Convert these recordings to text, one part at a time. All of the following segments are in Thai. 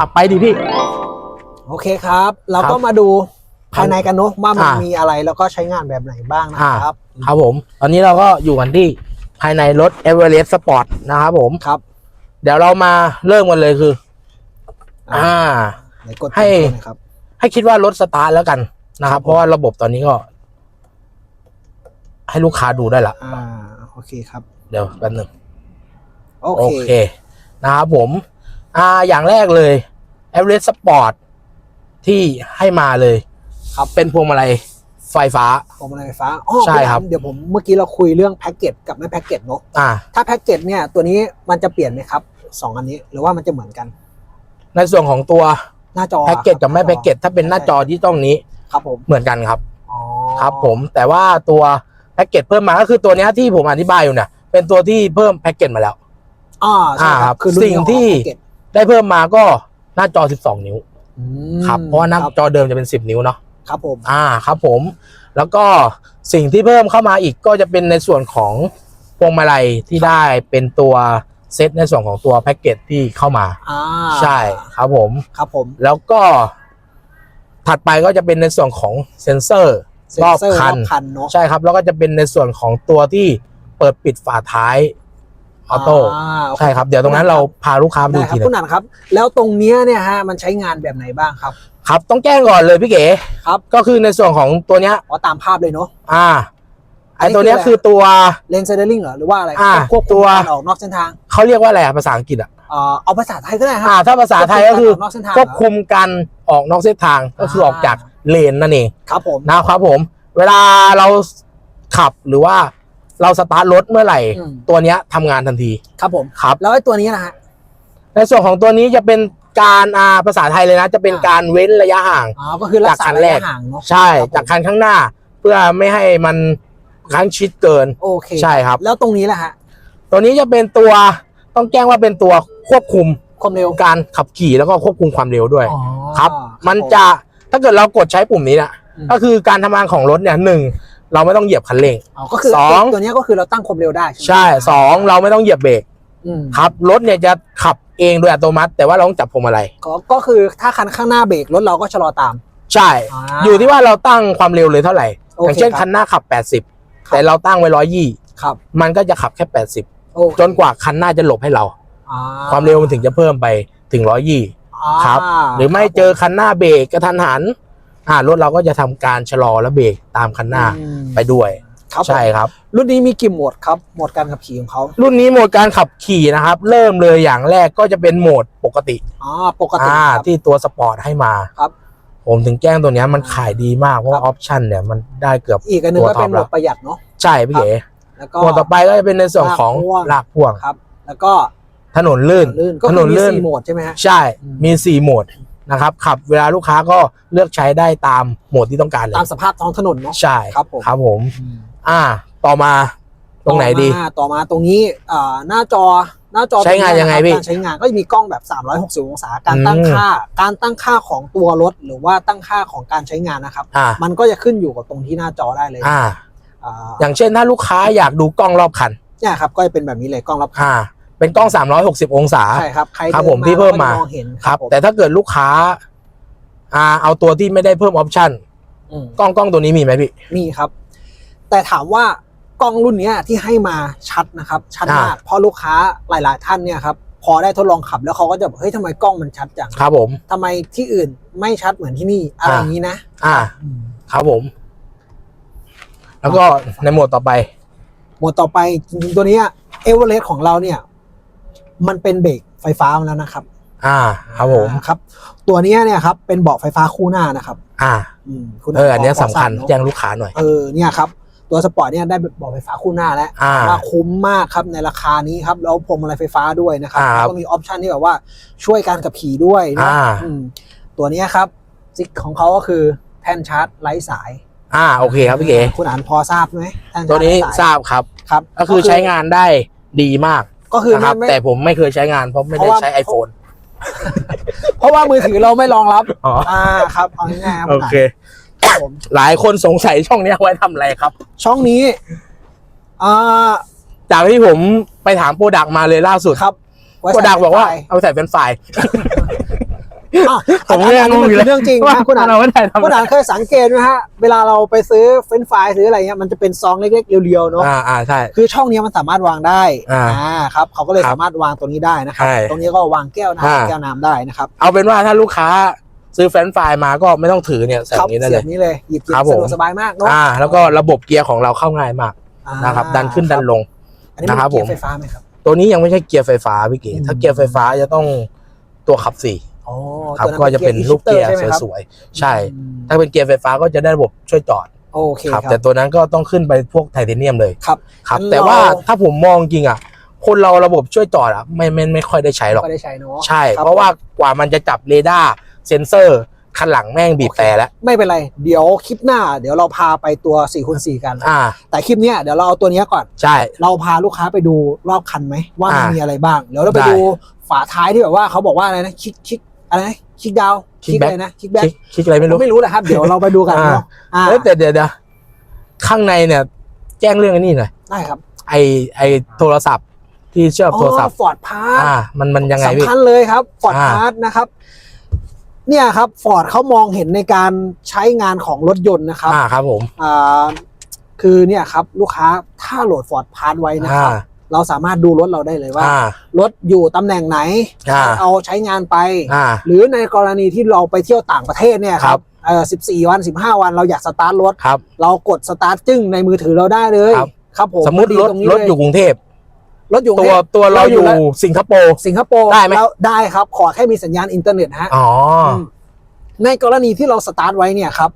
อะไปดิพี่ โอเคครับ เราก็ครับมาดูภายในกันเนอะว่ามันอ่ามี มีอะไรแล้วก็ใช้งานแบบไหนบ้างนะครับครับผม ตอนนี้เราก็อยู่กันที่ภายในรถ e v e r e s t Sport นะครับผม ครับเดี๋ยวเรามาเริ่มกันเลยคือ อ่า ไหนกดให้ปุ่มตัวหนะครับให้คิดว่ารถสตาร์ทแล้วกันนะครับ เพราะว่าระบบตอนนี้ก็ ให้ลูกค้าดูได้ละ อ่าโอเคครับเดี๋ยวแป๊บหนึง โอโอเคเคนะครับผม อ่าอย่างแรกเลย e v e r e s t Sport ที่ให้มาเลยครับ เป็นพวงมาลัยไฟฟ้าผมอะไรไฟฟ้าอ๋อใช่ครับพี่อันเดี๋ยวผมเมื่อกี้เราคุยเรื่องแพ็กเกจกับไม่แพ็กเกจเนอะอ่า ถ้าแพ็กเกจเนี่ยตัวนี้มันจะเปลี่ยนไหมครับสองอันนี้หรือว่ามันจะเหมือนกัน ในส่วนของตัวหน้าจอแพ็กเกจกับไม่แพ็กเกจถ้าเป็นหน้าจอที่ต้องนี้ครับผมเหมือนกันครับอ๋อครับ ผมแต่ว่าตัวแพ็กเกจเพิ่มมาก็คือตัวเนี้ยที่ผมอธิบายอยู่เนี่ยเป็นตัวที่เพิ่มแพ็กเกจมาแล้ว อ่าใช่อ่าคครัรับบคือรุ่นสิ่งนี้ที่ออกแพ็กเกจได้เพิ่มมาก็ห น้าจอ 12 นิ้วอืมครับเพราะว่าหน้าจอเดิมจะเป็น 10 นิ้วเนาะครับผมอ่าครับผม แล้วก็สิ่งที่เพิ่มเข้ามาอีกก็จะเป็นในส่วนของพวงมาลัยที่ได้เป็นตัวเซตในส่วนของตัวแพ็กเกจที่เข้ามาอ่าใช่ครับผมครับผม แล้วก็ถัดไปก็จะเป็นในส่วนของเซ็นเซอร์เซ็นรอบเซอร์รคัอนบคันเนาะใช่ครับ แล้วก็จะเป็นในส่วนของตัวที่เปิดปิดฝาท้าย ออโต้อ่าโอเใช่ครับ เดี๋ยวตรงนั้นเราพาลูกค้าไปดูได้ครับทีหนึคุณงอันครับ แล้วตรงเนี้ยเนี่ยฮะมันใช้งานแบบไหนบ้างครับ ครับต้องแจ้งก่อนเลยพี่เก๋ครับก็คือในส่วนของตัวเนี้ยอ๋อตามภาพเลยเนาะอ่าอัไอนนี้ตัวเนี้ยคือคือตัวเลนเซอร์ลิงเหรอหรือว่าอะไรอ่าควบตัคุมวการออกนอกเส้นทางเขาเรียกว่าอะไรอะภาษาอังกฤษอะเอ่อเอาภาษาไทยก็ได้คอ่ารับถ้าภาษาไทยก็คือควบคุมการออกนอกเส้นทางควบคุมการออกนอกเส้นทางก็คือออกจากเลนนั่นเองครับผมนะครับผม เวลาเราขับหรือว่า เราสตาร์ทรถเมื่อไหร่ อืม ตัวเนี้ยทำงานทันทีครับผมครับ แล้วไอ้ตัวนี้นะฮะ ในส่วนของตัวนี้จะเป็นการอ่าภาษาไทยเลยนะ จะเป็นอ่า การเว้นระยะห่าง อ๋อก็คือรักษาจากคันระแรยะกห่างเนาะใช่ครับผมจากคันข้างหน้า เพื่อไม่ให้มันครั้งชิดเกิน โอเคใช่ครับ แล้วตรงนี้แหละฮะตัวนี้จะเป็นตัวต้องแจ้งว่าเป็นตัวควบคุมความเร็วการขับขี่แล้วก็ควบคุมความเร็วด้วย อ๋อครับ มันจะถ้าเกิดเรากดใช้ปุ่มนี้นะอืม ก็คือการทำงานของรถเนี่ยหนึ่ง เราไม่ต้องเหยียบคันเร่ง อ๋อก็คือสอง ตัวเนี้ยก็คือเราตั้งความเร็วได้ใช่ไหมใช่สองเราไม่ต้องเหยียบเบรกอืมครับรถเนี่ยจะขับเองโดยอัตโนมัติ แต่ว่าเราต้องจับพวงมาลัยก็ก็คือถ้าคันข้างหน้าเบรกรถเราก็ชะลอตาม ใช่ อ่าอยู่ที่ว่าเราตั้งความเร็วเลยเท่าไหร่ โออเคย่างเช่นครับคันหน้าขับ 80แต่เราตั้งไว้ร้อยยี่ครับมันก็จะขับแค่ 80 โอเคจนกว่าคันหน้าจะหลบให้เรา อ่ความเร็วมันถึงจะเพิ่มไปถึงร้อยยี่ อ่าครับ หรือไม่เจอคันหน้าเบรกกระทันหัน อ่ารถเราก็จะทำการชะลอและเบรกตามคันหน้าอืมไปด้วยครับใช่ครับ รุ่นนี้มีกี่โหมดครับโหมดการขับขี่ของเขารุ่นนี้โหมดการขับขี่นะครับ เริ่มเลยอย่างแรกก็จะเป็นโหมดปกติอ๋อปกติอ่าครับที่ตัวสปอร์ตให้มาครับผมถึงแจ้งตัวเนี้ยมันขายดีมาก เพราะว่าคอรับอปชันเนี่ยมันได้เกือบอีกอันหนึงตัวก็เป็นท็โหอปมดประหยัดเนาะใช่พี่เก๋แล้วก็โหมดต่อไปก็จะเป็นในส่วนของลากพ่วงลากพ่วงครับ แล้วก็ถนนลื่นลื่นก็ถคืนอนมีลื่นสี่โหมดใช่ไหมฮะใช่อืมมีสี่โหมด นะครับขับเวลาลูกค้าก็เลือกใช้ได้ตามโหมดที่ต้องการเลยตามสภาพท้องถนนเนาะใช่ครับผมครับผม อ่า ต่อมาตรงไหนดี ต่อมาต่อมาตรงนี้อ่าหน้าจอหน้าจอใช้งานตรยังไงะครับพี่การใช้งานก็จะมีกล้องแบบ 360 องศา การตั้งอืมค่า การตั้งค่าของตัวรถ หรือว่าตั้งค่าของการใช้งานนะครับอ่ามันก็จะขึ้นอยู่กับตรงที่หน้าจอได้เลยอ่าอ่าอย่างเช่นถ้าลูกค้าอยากดูกล้องรอบคันเนี่ยครับก็จะเป็นแบบนี้เลยกล้องรับอ่า เป็นกล้อง 360 องศา ใช่ครับใครครับดินผมที่เพิ่มมาก็จะองเห็นครับผมแต่ถ้าเกิดลูกค้า อ่า เอาตัวที่ไม่ได้เพิ่มออปชั่นอืมกล้องกล้องตัวนี้มีไหมพี่ มีครับ แต่ถามว่ากล้องรุ่นเนี้ยที่ให้มาชัดนะครับ ชัดมากอ่าเพราะลูกค้าหลาย ๆ ท่านเนี่ยครับพอได้ทดลองขับแล้วเขาก็จะบอกเฮ้ยทำไมกล้องมันชัดจังครับผม ทำไมที่อื่นไม่ชัดเหมือนที่นี่อะไรอย่างนี้นะอ่าครับผม แล้วก็ในโหมดต่อไป หมวดต่อไปจริงๆตัวเนี้เอเวอเรสต์ของเราเนี่ย มันเป็นเบรกไฟฟ้ามาแล้วนะครับ อ่า ครับผมอ่าครับ ตัวเนี้ยเนี่ยครับเป็นเบาะไฟฟ้าคู่หน้านะครับ อ่าอืมคุณเอออันเนี้ยขขสำคัญทราบเนอะแจ้งลูกค้าหน่อย เออเนี่ยครับตัวสปอร์ตเนี่ยได้เบาะไฟฟ้าคู่หน้าแล้วอ่าว่าคุ้มมากครับในราคานี้ครับแล้วพวงมาลัยไฟฟ้าด้วยนะครับอ่าแล้วก็มีออปชันที่แบบว่าช่วยการขับขี่ด้วยนะอ่าอืมตัวเนี้ยครับซิกของเขาก็คือแท่นชาร์จไร้สายอ่าโอเคครับพี่เก๋คุณอ่านพอทราบไหมแท่นชาร์จตัวนี้ไร้สายทราบครับครับ ก็คือใช้งานได้ดีมาก ก็คือนะครับไม่แต่ผมไม่เคยใช้งานเพราะไม่เพได้ราะว่าใช้ iPhone เพราะว่ามือถือเราไม่รองรับอ๋ออ่าครับเอาง่ายๆครับโอเคครับผมหลายคนสงสัยช่องเนี้ยไว้ทำอะไรครับ ช่องนี้อ่าจากที่ผมไปถามโปรดักมาเลยล่าสุดครับไว้โปรใส่ดักบอกว่าไฟเอาไปใส่เป็นไฟล์ อ้าวผมก็ยังอันนี้งงมันอยู่คืเลอยเรื่องจริงนะคุณอ่านเราไม่ได้ทำคุณอ่านเคยสังเกตไหมฮะเวลาเราไปซื้อเฟรนช์ฟรายซื้ออะไรเงี้ยมันจะเป็นซองเล็กๆเรียวๆเนาะอ่าอ่าใช่ คือช่องเนี้ยมันสามารถวางได้อ่าครับเขาก็เลยครับสามารถวางตรงนี้ได้นะครับ ใช่ตรงนี้ก็วางแก้วอ่าน้ำแก้วน้ำได้นะครับเอาเป็นว่าถ้าลูกค้าซื้อแฟรนช์ฟรายมาก็ไม่ต้องถือเนี่ยใส่ครับอย่างนี้ได้เสีเลยย บนี้เลยหยิบกินครับสะผมดวกสบายมากเนาะอ่า แล้วก็ระบบเกียร์ของเราเข้าง่ายมากอ่านะครับ ดันขึ้นดันลง อันนี้มันนะครับเกียผมร์ไฟฟ้าไหมครับ ตัวนี้ยังไม่ใช่เกียร์ไฟฟ้าพี่เก๋อืม ถ้าเกียร์ไฟฟ้าจะต้องตัวขับสี่อ๋อ ครับตัวก็จะเป็นลูกเกียร์ใช่ไหมครับสวยๆใช่อืมถ้าเป็นเกียร์ไฟฟ้าก็จะได้ระบบช่วยจอดโอเคครับครัแต่บตัวนั้นก็ต้องขึ้นไปพวกไทเทเนียมเลยครับครับงั้นแต่ว่าเราถ้าผมมองจริงอะคนเราระบบช่วยจอดอะไม่ไม่ไม่ค่อยได้ใช้หรอกก็ได้ใช้เนาะใช่คบเพราะว่ากว่ามันจะจับเรดาร์เซนเซอร์คันหลังแม่งบีบแต่แล้ว ไม่เป็นไร เดี๋ยวคลิปหน้า เดี๋ยวเราพาไปตัว4คูณ4กันอ่าแต่คลิปเนี้ยเดี๋ยวเราเอาตัวเนี้ยก่อนใช่ เราพาลูกค้าไปดูรอบคันไหมว่ามันอ่ามีมีอะไรบ้างเดี๋ยวเราไปได้ดูฝาท้ายที่แบบว่าเขาบอกว่าอะไรนะคลิกคลิก อะไรนะคลิกดาวคิกแบ็คอะไรนะคลิกแบ็คลิกคลิกอะไรไม่รู้ ไม่รู้แหละครับ เดี๋ยวเราไปดูกันเนาะอ่าเอ้ยแต่เดี๋ยวเดี๋ยวข้างในเนี่ย แจ้งเรื่องอันนี้หน่อยได้ครับไอไอโทรศัพท์ที่เชื่อมโทรศัพท์ฟอร์ดพาร์อ่า มันมันยังไงพี่ สำคัญเลยครับฟอร์ดอ่า พาร์นะครับ เนี่ยครับฟอร์ดเขามองเห็นในการใช้งานของรถยนต์นะครับอ่าครับผมอ่าคือเนี่ยครับลูกค้าถ้าโหลดฟอร์ดพาร์ไว้นะครับอ่า เราสามารถดูรถเราได้เลยว่าอ่ารถอยู่ตำแหน่งไหนอ่าเอาใช้งานไปอ่าหรือในกรณีที่เราไปเที่ยวต่างประเทศเนี่ยคครัรับบเออ14วัน15วันเราอยากสตาร์ทรถครับเรากดสตาร์ทจึ้งในมือถือเราได้เลย ครับครับผมสมมติดีรถตงนี้รถเลอยู่กรุงเทพรถอยู่ตัวตัวเราอยู่แล้วสิงคโปร์สิงคโปร์ได้ไหมแล้วได้ครับ ขอแค่มีสัญญาณอินเทอร์เน็ตฮะอ๋อมในกรณีที่เราสตาร์ทไว้เนี่ยครับ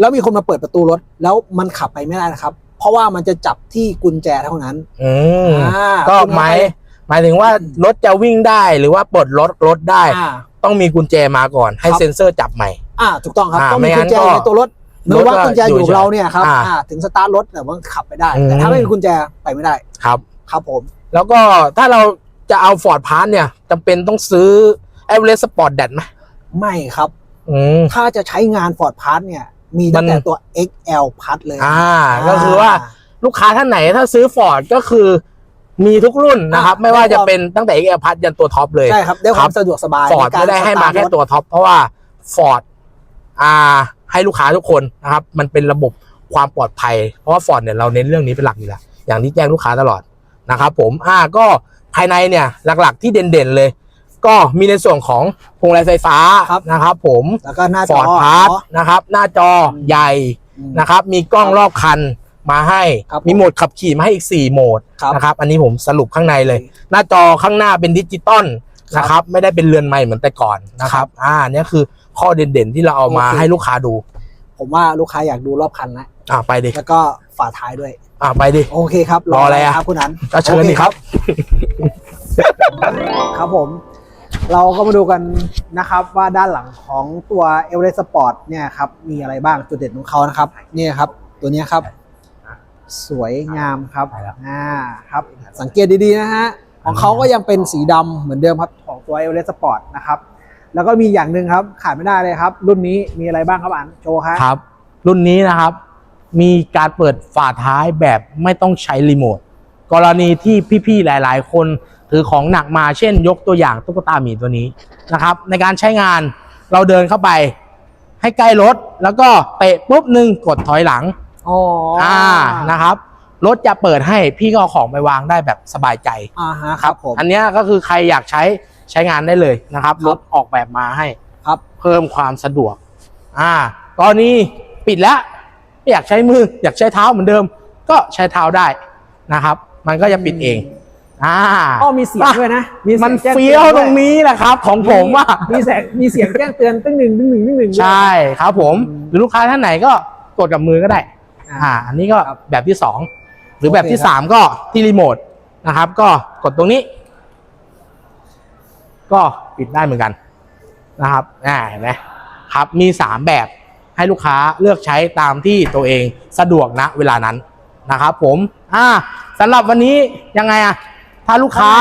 แล้วมีคนมาเปิดประตูรถ แล้วมันขับไปไม่ได้นะครับเพ ราะว่ามันจะจับที่กุญแจเท่านั้นอืมอ่าก็คุณหมายเอไปหมายถึงว่ารถจะวิ่งได้หรือว่าปลดรถรถได้ อ่า ต้องมีกุญแจมาก่อน ให้ครับ เซ็นเซอร์จับใหม่ อ่าถูกต้องครับอ่าต้องไม่มีงั้กุนญแจก็ในตัวรถหรือว่ารถก็กุญแจอยู่อยู่กับเราเนี่ยครับอ่าอ่าถึงสตาร์ทรถแต่ว่าขับไปได้ อืม แต่ถ้าไม่มีกุญแจไปไม่ได้ครับ ครับผม แล้วก็ถ้าเราจะเอาฟอร์ดพาร์เนี่ยจำเป็นต้องซื้อ a v e r e s t Sport d a t ไหมไม่ครับ อืม ถ้าจะใช้งาน Ford p a s เนี่ย มีตั้งมันแต่ตัว XL p a s เลย อ่า ก็คือว่าลูกค้าท่านไหนถ้าซื้อฟอร์ดก็คือมีทุกรุ่นนะครับอ่าไม่ว่าจะเป็นตั้งแต่ XL พัดยันตัวท็อปเลยใช่ครับได้ความครับสะดวกสบายฟอร์ดในกาไม่ได้ให้มาแค่สตร์ทรถตัวท็อปเพราะว่าฟอร์ดอ่า ให้ลูกค้าทุกคนนะครับ มันเป็นระบบความปลอดภัย เพราะว่าฟอร์ดเนี่ยเราเน้นเรื่องนี้เป็นหลักอยู่แล้วอย่างที่แจ้งลูกค้าตลอดนะครับผมอ่าก็ภายในเนี่ยหลักๆที่เด่นๆเลย ก็มีในส่วนของพวงมาลัยไฟฟ้าครับนะครับ ผมแล้วก็หน้าฟจออร์ดพาร์ทเนาะนะครับ หน้าจอใหญ่อืมนะครับ มีกล้องรอบคันมาให้ครับมีโหมดขับขี่มาให้อีก 4 โหมดครับนะครับ อันนี้ผมสรุปข้างในเลย หน้าจอข้างหน้าเป็นดิจิตอลครับนะครับ ไม่ได้เป็นเรือนใหม่เหมือนแต่ก่อนนะครับ อ่าเนี่ยคือข้อเด่นๆที่เราเอามาโอเคให้ลูกค้าดู ผมว่าลูกค้าอยากดูรอบคันแล้วอ่าไปดิแล้วก็ฝาท้ายด้วย อ่าไปดิ โอเคครับ รออะไรอะครับคุณนันก็เชิญดิครับ ครับผม เราก็มาดูกันนะครับว่าด้านหลังของตัว e v e r e s t Sport เนี่ยครับมีอะไรบ้างจุดเด่นของเขานะครับเนี่ยครับตัวเนี้ยครับ สวยงามครับไปแล้วอ่าครับ สังเกตดีๆนะฮะของเขาก็ยังเป็นสีดำเหมือนเดิมครับของตัว e v e r e s t Sport นะครับแล้วก็มีอย่างหนึ่งครับขาดไม่ได้เลยครับ รุ่นนี้มีอะไรบ้างครับอันโชว์ครับครับ รุ่นนี้นะครับ มีการเปิดฝาท้ายแบบไม่ต้องใช้รีโมทกรณีที่พี่ๆหลาย ๆ คน ถือของหนักมาเช่น ยกตัวอย่างตุ๊กตาหมีตัวนี้นะครับ ในการใช้งานเราเดินเข้าไป ให้ใกล้รถแล้วก็เตะปุ๊บหนึ่งกดถอยหลังอ๋ออ่อ่านะครับรถจะเปิดให้พี่ก็เอาของไปวางได้แบบสบายใจอ่าฮะครับผมอันเนี้ยก็คือใครอยากใช้ใช้งานได้เลยนะครับครับรถออกแบบมาให้ครับ เพิ่มความสะดวก อ่า ตอนนี้ปิดแล้วไม่อยากใช้มืออยากใช้เท้าเหมือนเดิม ก็ใช้เท้าได้นะครับ มันก็จะปิดเอง อ่าอ๋อมีเสียงด้วยนะมีสีมันงแจ้งเฟี้ยวตือตด้รงนี้แหละครับ ของผมว่า มีแสงมีเสียงแจ้งเตือนตึ้งหนึ่งตึ้งหนึ่งตึ้งหนึ่งด้วย ใช่ครับผมอืมหรือลูกค้าท่านไหนก็กดกับมือก็ได้ อ่าอ่าอันนี้ก็ครับแบบที่สองหรือแบบโอเคที่ครับ สามก็ที่รีโมทนะครับ ก็กดตรงนี้ ก็ปิดได้เหมือนกันนะครับอ่าเห็นไหมครับมีสามแบบให้ลูกค้าเลือกใช้ตามที่ตัวเองสะดวกนะเวลานั้นนะครับ ผม อ่าสำหรับวันนี้ยังไงอะ ถ้าลูกค้า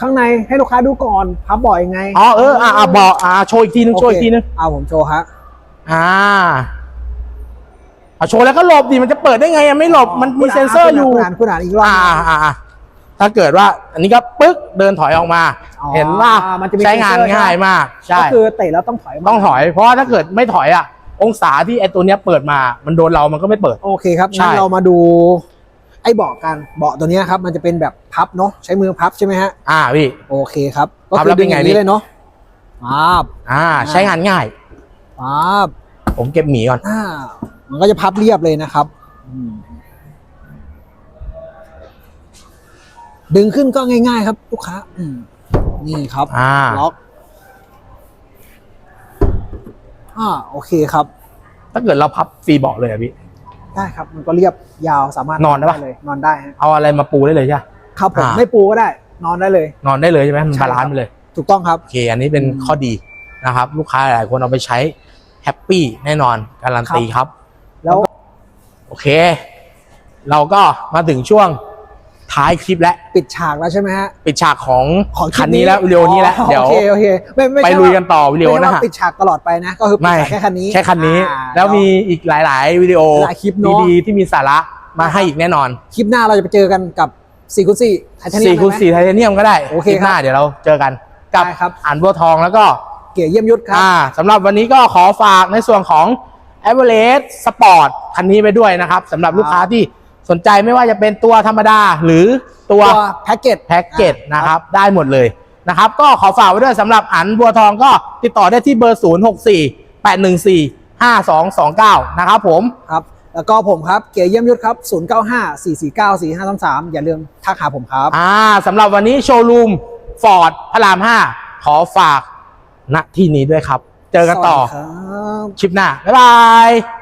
ข้างในให้ลูกค้าดูก่อนพับบ่อยไงอ๋อเอออ่าอ่าบอกอ่าโชว์อีกทีนึงโชว์อีกทีนึงเอาผมโชว์ฮะอ่าเอาโชว์แล้วก็หลบดิมันจะเปิดได้ไงอะไม่หลบมันมีเซ็นเซอร์อยู่คุณอ่านคุณอ่านอีกรอบอ่าอ่าอ่าถ้าเกิดว่าอันนี้ก็ปึ๊กเดินถอยออกมาอ๋อเห็นว่ามันจะมีใช้งานเซ็นเซอร์ง่ายมากใช่ก็คือเตะแล้วต้องถอยมาต้องถอย เพราะว่าถ้าเกิดไม่ถอยอะ องศาที่ไอตัวเนี้ยเปิดมา มันโดนเรามันก็ไม่เปิด โอเคครับใช่งั้นเรามาดู ไอ้เบาะกันเบาะตัวเนี้ยครับมันจะเป็นแบบพับเนาะใช้มือพับใช่ไหมฮะอ่าพี่โอเคครับก็พับคืแล้อวเป็ดึนงไงอย่างพี่นี้เลยเนาะพับอ่า ใช้งานง่ายพับผมเก็บหมีก่อนอ่ามันก็จะพับเรียบเลยนะครับอืมดึงขึ้นก็ง่าย ๆ ครับลูกค้าอืมนี่ครับอ่าล็อกอ่าโอเคครับ ถ้าเกิดเราพับฟรีเบาะเลยอะพี่ ได้ครับ มันก็เรียบยาวสามารถนอนได้ปะ เลย นอนได้ฮะเอาอะไรมาปูได้เลยใช่ปะ ครับผมอ่า ไม่ปูก็ได้ นอนได้เลย นอนได้เลยใช่ไหมมันใช่บาลานซ์ครับไปเลย ถูกต้องครับ โอเค อันนี้เป็นอืมข้อดีนะครับ ลูกค้าหลายคนเอาไปใช้แฮปปี้แน่นอนการันตีครับ แล้วโอเค เราก็มาถึงช่วง ท้ายคลิปแล้วปิดฉากแล้วใช่ไหมฮะ ปิดฉากของของลิปคันนี้แล้ววิดีโอนี้แล้วอ๋อเดี๋ยวโอเคโอเคไม่ไม่ไปใช่ลุยว่ากันต่อวิดีโอไม่ใช่นะว่าฮะปิดฉากตลอดไปนะ ก็คือปิดไม่ฉากแค่คันนี้แค่คันนี้ อ่า แล้วมีอีกหลาย ๆ วิดีโอหลายคลิปเนอะ ดีๆที่มีสาระมาให้อีกแน่นอนคลิปหน้าเราจะไปเจอกันกับ4คูณ4ไทเทเนียสี่มคูณสี่ไทเทเนียมก็ได้โอเคลิปหน้าครับเดี๋ยวเราเจอกันกับได้ครับ อ่านบัวทองแล้วก็เก๋เยี่ยมยุทธครับ อ่าสำหรับวันนี้ก็ขอฝากในส่วนของ a v e r a g e Sport คันนี้ไปด้วยนะครับสำหรับลูกค้าที่ สนใจไม่ว่าจะเป็นตัวธรรมดาหรือตัวตัวแพ็กเกจแพ็กเกจนะครับได้หมดเลยนะครับ ก็ขอฝากไว้ด้วยสำหรับอันบัวทองก็ติดต่อได้ที่เบอร์ 0 6 4 8 1 4 5 2 2 9 นะครับผมครับแล้วก็ผมครับ เก๋เยี่ยมยุทธครับ 095 449 4533 อย่าลืมทักหาผมครับ อ่าสำหรับวันนี้โชว์รูมฟอร์ดพระราม 5 ขอฝากณที่นี้ด้วยครับ เจอกันต่อสวัสดีครับคลิปหน้า บ๊ายบาย